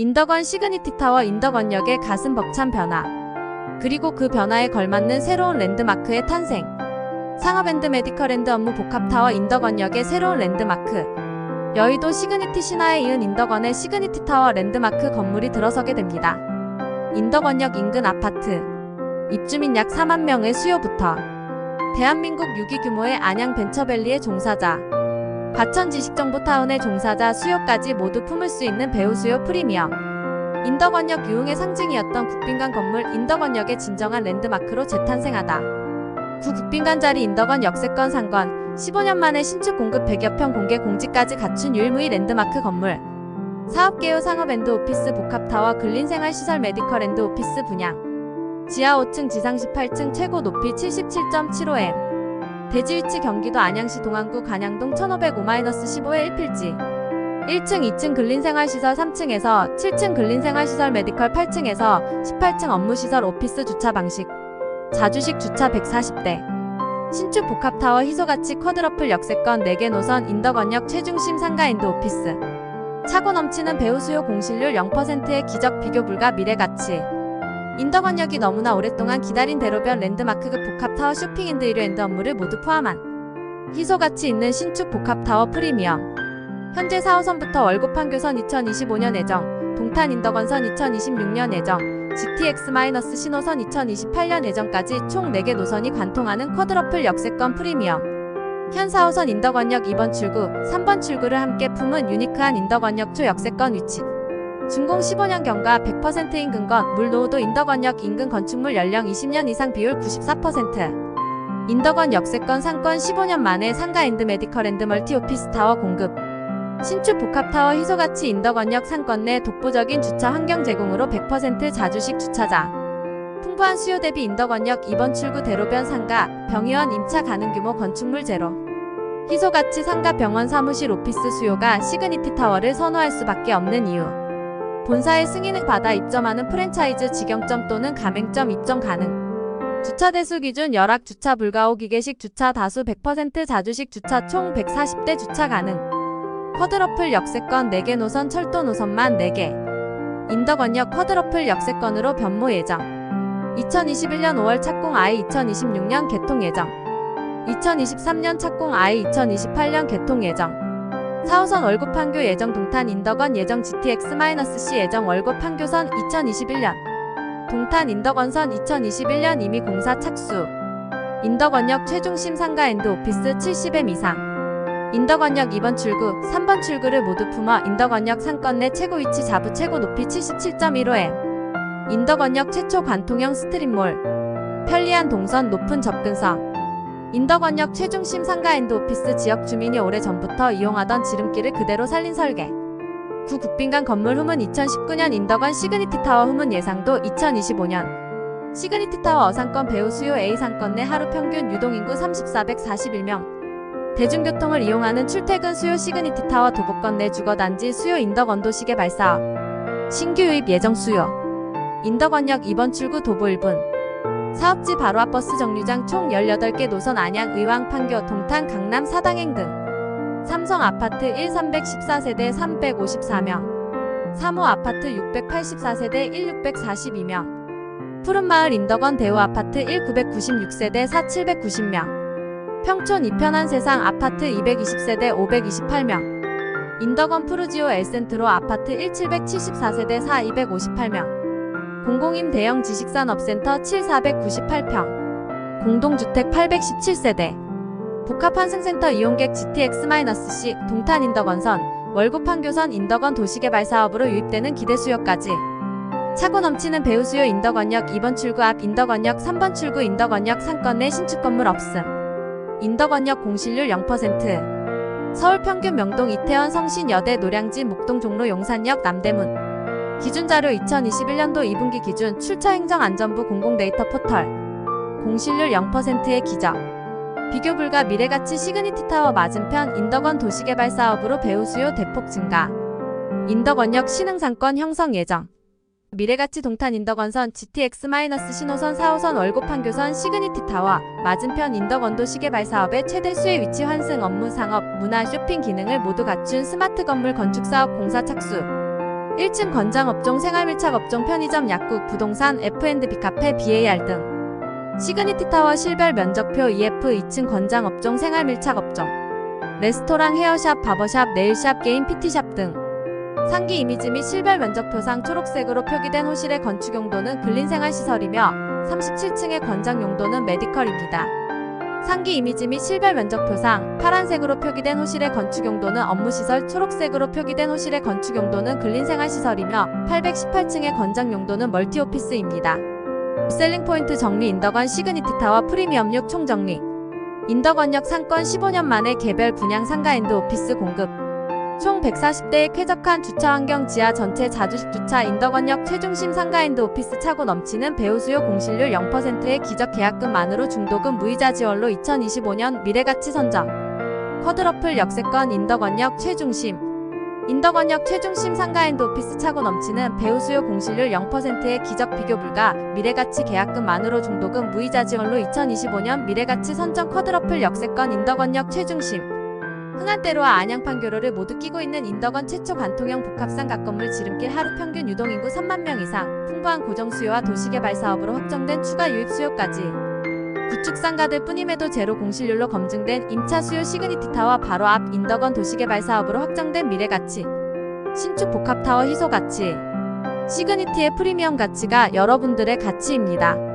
인덕원 시그니티 타워 인덕원역의 가슴 벅찬 변화. 그리고 그 변화에 걸맞는 새로운 랜드마크의 탄생. 상업앤드 메디컬앤드 업무 복합타워 인덕원역의 새로운 랜드마크. 여의도 시그니티 신화에 이은 인덕원의 시그니티 타워 랜드마크 건물이 들어서게 됩니다. 인덕원역 인근 아파트. 입주민 약 4만 명의 수요부터. 대한민국 6위 규모의 안양 벤처밸리의 종사자. 과천 지식정보타운의 종사자 수요까지 모두 품을 수 있는 배우 수요 프리미엄. 인덕원역 유흥의 상징이었던 국빈관 건물 인덕원역의 진정한 랜드마크로 재탄생하다. 구 국빈관 자리 인덕원 역세권 상권 15년 만에 신축 공급 100여 평 공개 공지까지 갖춘 유일무이 랜드마크 건물. 사업개요 상업앤드 오피스 복합타워 근린생활시설 메디컬앤드 오피스 분양. 지하 5층 지상 18층 최고 높이 77.75m. 대지 위치 경기도 안양시 동안구 관양동 1505-15의 1필지. 1층 2층 근린생활시설 3층에서 7층 근린생활시설 메디컬 8층에서 18층 업무시설 오피스 주차 방식. 자주식 주차 140대. 신축 복합타워 희소가치 쿼드러플 역세권 4개 노선 인덕원역 최중심 상가인드 오피스. 차고 넘치는 배우 수요 공실률 0%의 기적 비교 불가 미래가치 인덕원역이 너무나 오랫동안 기다린 대로변 랜드마크급 복합타워 쇼핑앤드 일요엔드 업무를 모두 포함한 희소가치 있는 신축 복합타워 프리미엄. 현재 4호선부터 월곡판교선 2025년 예정 동탄 인덕원선 2026년 예정 GTX- 신호선 2028년 예정까지 총 4개 노선이 관통하는 쿼드러플 역세권 프리미엄. 현 4호선 인덕원역 2번 출구, 3번 출구를 함께 품은 유니크한 인덕원역 초역세권 위치 준공 15년 경과 100% 인근 건, 물노후도 인덕원역 인근 건축물 연령 20년 이상 비율 94%. 인덕원 역세권 상권 15년 만에 상가 앤드 메디컬앤드 멀티 오피스 타워 공급. 신축 복합타워 희소가치 인덕원역 상권 내 독보적인 주차 환경 제공으로 100% 자주식 주차장. 풍부한 수요 대비 인덕원역 2번 출구 대로변 상가, 병의원 임차 가능 규모 건축물 제로. 희소가치 상가 병원 사무실 오피스 수요가 시그니티 타워를 선호할 수밖에 없는 이유. 본사의 승인을 받아 입점하는 프랜차이즈 직영점 또는 가맹점 입점 가능. 주차 대수 기준 열악 주차 불가 호 기계식 주차 다수 100% 자주식 주차 총 140대 주차 가능. 쿼드러플 역세권 4개 노선 철도 노선만 4개. 인덕원역 쿼드러플 역세권으로 변모 예정. 2021년 5월 착공 아이 2026년 개통 예정. 2023년 착공 아이 2028년 개통 예정. 4호선 월곡 판교 예정 동탄 인덕원 예정 GTX-C 예정 월곡 판교선 2021년 동탄 인덕원선 2021년 이미 공사 착수. 인덕원역 최중심 상가앤드 오피스 70M 이상. 인덕원역 2번 출구, 3번 출구를 모두 품어 인덕원역 상권 내 최고 위치 자부 최고 높이 77.15m 인덕원역 최초 관통형 스트릿몰. 편리한 동선 높은 접근성 인덕원역 최중심 상가앤드 오피스 지역 주민이 오래전부터 이용하던 지름길을 그대로 살린 설계. 구 국빈관 건물 후문 2019년 인덕원 시그니티 타워 후문 예상도 2025년. 시그니티 타워 어상권 배우 수요 A 상권 내 하루 평균 유동인구 3441명. 대중교통을 이용하는 출퇴근 수요 시그니티 타워 도보권 내 주거단지 수요 인덕원 도 시계 발사업. 신규 유입 예정 수요. 인덕원역 2번 출구 도보 1분. 사업지 바로 앞 버스 정류장 총 18개 노선 안양, 의왕, 판교, 동탄, 강남, 사당행 등 삼성 아파트 1 314세대 354명 3호 아파트 684세대 1642명 푸른마을 인덕원 대우 아파트 1 996세대 4 790명 평촌 이편한 세상 아파트 220세대 528명 인덕원 푸르지오 엘센트로 아파트 1 774세대 4 258명 공공임 대형 지식산업센터 7498평, 공동주택 817세대, 복합환승센터 이용객 GTX-C, 동탄 인덕원선, 월곡판교선 인덕원 도시개발 사업으로 유입되는 기대 수요까지. 차고 넘치는 배우 수요 인덕원역 2번 출구 앞 인덕원역 3번 출구 인덕원역 상권 내 신축 건물 없음. 인덕원역 공실률 0%. 서울 평균 명동 이태원 성신 여대 노량진 목동 종로 용산역 남대문 기준 자료 2021년도 2분기 기준 출처 행정안전부 공공데이터 포털. 공실률 0%의 기적 비교 불가 미래가치 시그니티 타워 맞은편 인덕원 도시개발 사업으로 배우 수요 대폭 증가. 인덕원역 신흥상권 형성 예정. 미래가치 동탄 인덕원선 GTX- 신호선 4호선 월곡판교선 시그니티 타워 맞은편 인덕원도 시개발 사업의 최대 수혜 위치 환승 업무 상업 문화 쇼핑 기능을 모두 갖춘 스마트 건물 건축 사업 공사 착수 1층 건장업종, 생활밀착 업종, 편의점, 약국, 부동산, F&B 카페, BAR 등. 시그니티 타워 실별 면적표 EF 2층 건장업종, 생활밀착 업종. 레스토랑, 헤어샵, 바버샵, 네일샵, 게임, PT샵 등. 상기 이미지 및 실별 면적표상 초록색으로 표기된 호실의 건축 용도는 근린생활시설이며 37층의 건장 용도는 메디컬입니다. 상기 이미지 및 실별 면적표상 파란색으로 표기된 호실의 건축 용도는 업무시설, 초록색으로 표기된 호실의 건축 용도는 근린생활시설이며 818층의 건장 용도는 멀티오피스입니다. 셀링 포인트 정리 인덕원 시그니티 타워 프리미엄 6 총정리 인덕원역 상권 15년 만에 개별 분양 상가 엔드 오피스 공급 총 140대의 쾌적한 주차 환경 지하 전체 자주식 주차 인덕원역 최중심 상가엔드 오피스 차고 넘치는 배우 수요 공실률 0%의 기적 계약금만으로 중도금 무이자 지원로 2025년 미래가치 선정. 쿼드러플 역세권 인덕원역 최중심. 인덕원역 최중심 상가엔드 오피스 차고 넘치는 배우 수요 공실률 0%의 기적 비교 불가 미래가치 계약금만으로 중도금 무이자 지원로 2025년 미래가치 선정 쿼드러플 역세권 인덕원역 최중심 흥한대로와 안양판교로를 모두 끼고 있는 인덕원 최초 관통형 복합상 각건물 지름길 하루 평균 유동인구 3만 명 이상, 풍부한 고정 수요와 도시개발 사업으로 확정된 추가 유입 수요까지. 구축 상가들 뿐임에도 제로 공실률로 검증된 임차 수요 시그니티 타워 바로 앞 인덕원 도시개발 사업으로 확정된 미래 가치. 신축 복합 타워 희소 가치. 시그니티의 프리미엄 가치가 여러분들의 가치입니다.